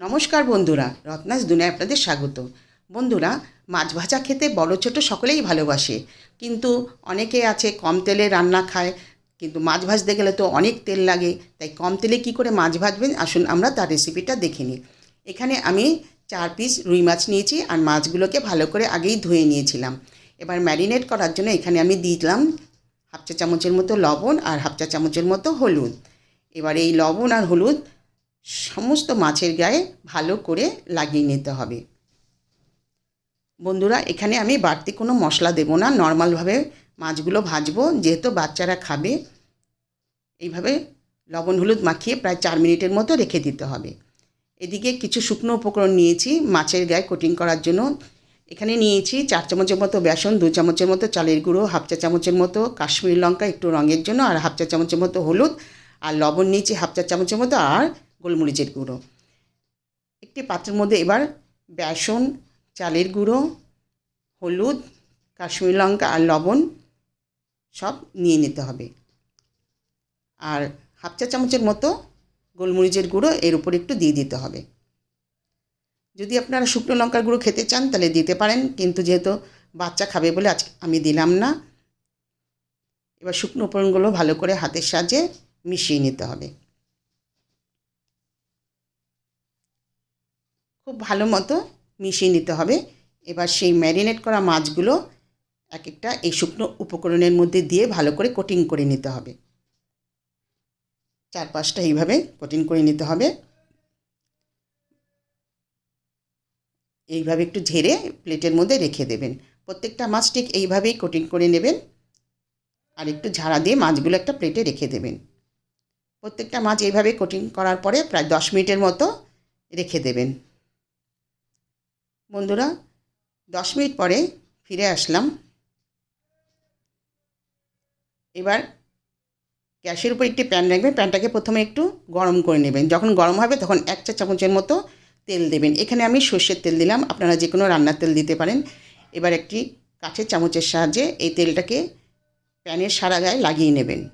নমস্কার বন্ধুরা, রত্নাস দুনিয়ায় আপনাদের স্বাগত। বন্ধুরা, মাছ ভাজা খেতে বড় ছোট সকলেই ভালোবাসে, কিন্তু অনেকে আছে কম তেলে রান্না খায়, কিন্তু মাছ ভাজতে গেলে তো অনেক তেল লাগে, তাই কম তেলে কি করে মাছ ভাজবেন? আসুন আমরা তার রেসিপিটা দেখে নিই। এখানে আমি চার পিস রুই মাছ নিয়েছি, আর মাছগুলোকে ভালো করে আগেই ধুয়ে নিয়েছিলাম। এবার ম্যারিনেট করার জন্য এখানে আমি দিলাম হাফ চা চামচের মতো লবণ আর হাফ চা চামচের মতো হলুদ। এবার এই লবণ আর হলুদ সমস্ত মাছের গায়ে ভালো করে লাগিয়ে নিতে হবে। বন্ধুরা, এখানে আমি বাড়তি কোনো মশলা দেবো না। নর্মালভাবে মাছগুলো ভাজবো। যেহেতু বাচ্চারা খাবে, এইভাবে লবণ হলুদ মাখিয়ে প্রায় চার মিনিটের মতো রেখে দিতে হবে। এদিকে কিছু শুকনো উপকরণ নিয়েছি মাছের গায়ে কোটিং করার জন্য। এখানে নিয়েছি চার চামচের মতো বেসন, দু চামচের মতো চালের গুঁড়ো, হাফ চা চামচের মতো কাশ্মীর লঙ্কা একটু রঙের জন্য, আর হাফ চা চামচের মতো হলুদ, আর লবণ নিয়েছি হাফ চা চামচের মতো, আর গোলমরিচের গুঁড়ো। একটি পাত্রের মধ্যে এবার বেসন, চালের গুঁড়ো, হলুদ, কাশ্মীর লঙ্কা আর লবণ সব নিয়ে নিতে হবে। আর হাফ চা চামচের মতো গোলমরিচের গুঁড়ো এর উপর একটু দিয়ে দিতে হবে। যদি আপনারা শুকনো লঙ্কার গুঁড়ো খেতে চান তাহলে দিতে পারেন, কিন্তু যেহেতু বাচ্চা খাবে বলে আজ আমি দিলাম না, এবার শুকনো উপকরণগুলো ভালো করে হাতের সাহায্যে মিশিয়ে নিতে হবে। খুব ভালো মতো মিশিয়ে নিতে হবে। এবার সেই ম্যারিনেট করা মাছগুলো এক একটা এই শুকনো উপকরণের মধ্যে দিয়ে ভালো করে কোটিং করে নিতে হবে। চার পাঁচটা এইভাবে কোটিং করে নিতে হবে। এইভাবে একটু ঝেড়ে প্লেটের মধ্যে রেখে দেবেন। প্রত্যেকটা মাছ ঠিক এইভাবেই কোটিং করে নেবেন। আর একটু ঝাড়া দিয়ে মাছগুলো একটা প্লেটে রেখে দেবেন। প্রত্যেকটা মাছ এইভাবে কোটিং করার পরে প্রায় দশ মিনিটের মতো রেখে দেবেন। বন্ধুরা, দশ মিনিট পরে ফিরে আসলাম। এবার গ্যাসের উপর একটি প্যান রাখবেন। প্যানটাকে প্রথমে একটু গরম করে নেবেন। যখন গরম হবে, তখন এক চা চামচের মতো তেল দেবেন। এখানে আমি সর্ষের তেল দিলাম। আপনারা যে কোনো রান্নার তেল দিতে পারেন। এবার একটি কাঠের চামচের সাহায্যে এই তেলটাকে প্যানের সারা গায়ে লাগিয়ে নেবেন।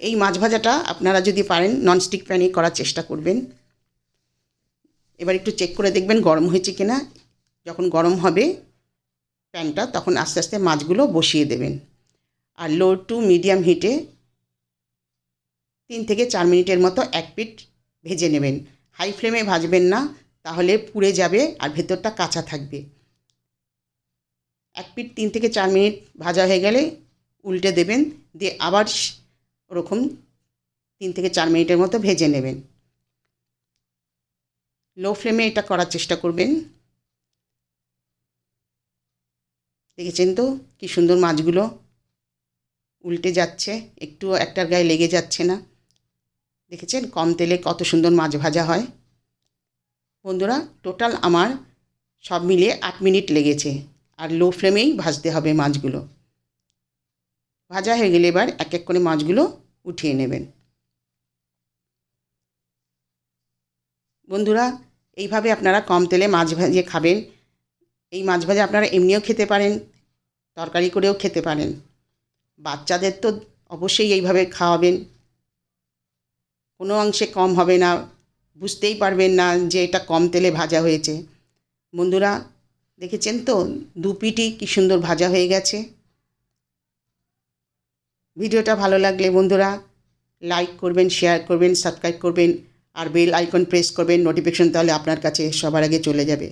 এই মাছ ভাজাটা আপনারা যদি পারেন, ননস্টিক প্যানে করার চেষ্টা করবেন। এবার একটু চেক করে দেখবেন গরম হয়েছে কিনা। যখন গরম হবে, প্যানটা তখন আস্তে আস্তে মাছগুলো বসিয়ে দেবেন। আর লো টু মিডিয়াম হিটে তিন থেকে চার মিনিটের মতো এক পিট ভেজে নেবেন। হাই ফ্লেমে ভাজবেন না, তাহলে পুড়ে যাবে আর ভেতরটা কাঁচা থাকবে। এক পিট তিন থেকে চার মিনিট ভাজা হয়ে গেলে উল্টে দেবেন, দিয়ে আবার ওরকম তিন থেকে চার মিনিটের মতো ভেজে নেবেন। লো ফ্লেমে এটা করার চেষ্টা করবেন। দেখেছেন তো? কি সুন্দর মাছগুলো উল্টে যাচ্ছে। একটু একটার গায়ে লেগে যাচ্ছে না। দেখেছেন? কম তেলে কত সুন্দর মাছ ভাজা হয়। বন্ধুরা টোটাল আমার সব মিলিয়ে আট মিনিট লেগেছে। আর লো ফ্লেমেই ভাজতে হবে মাছগুলো। ভাজা হয়ে গেলে এবার এক এক করে মাছগুলো উঠিয়ে নেবেন। বন্ধুরা, এইভাবে আপনারা কম তেলে মাছ ভাজিয়ে খাবেন। এই মাছ ভাজা আপনারা এমনিও খেতে পারেন, তরকারি করেও খেতে পারেন। বাচ্চাদের তো অবশ্যই এইভাবে খাওয়াবেন। কোনো অংশে কম হবে না, বুঝতেই পারবেন না যে এটা কম তেলে ভাজা হয়েছে। বন্ধুরা, দেখেছেন তো, দু পিটি কী সুন্দর ভাজা হয়ে গেছে। ভিডিওটা ভালো লাগলে বন্ধুরা, লাইক করবেন, শেয়ার করবেন, সাবস্ক্রাইব করবেন। আর বেল আইকন প্রেস করবেন নোটিফিকেশন তাহলে আপনার কাছে সবার আগে চলে যাবে।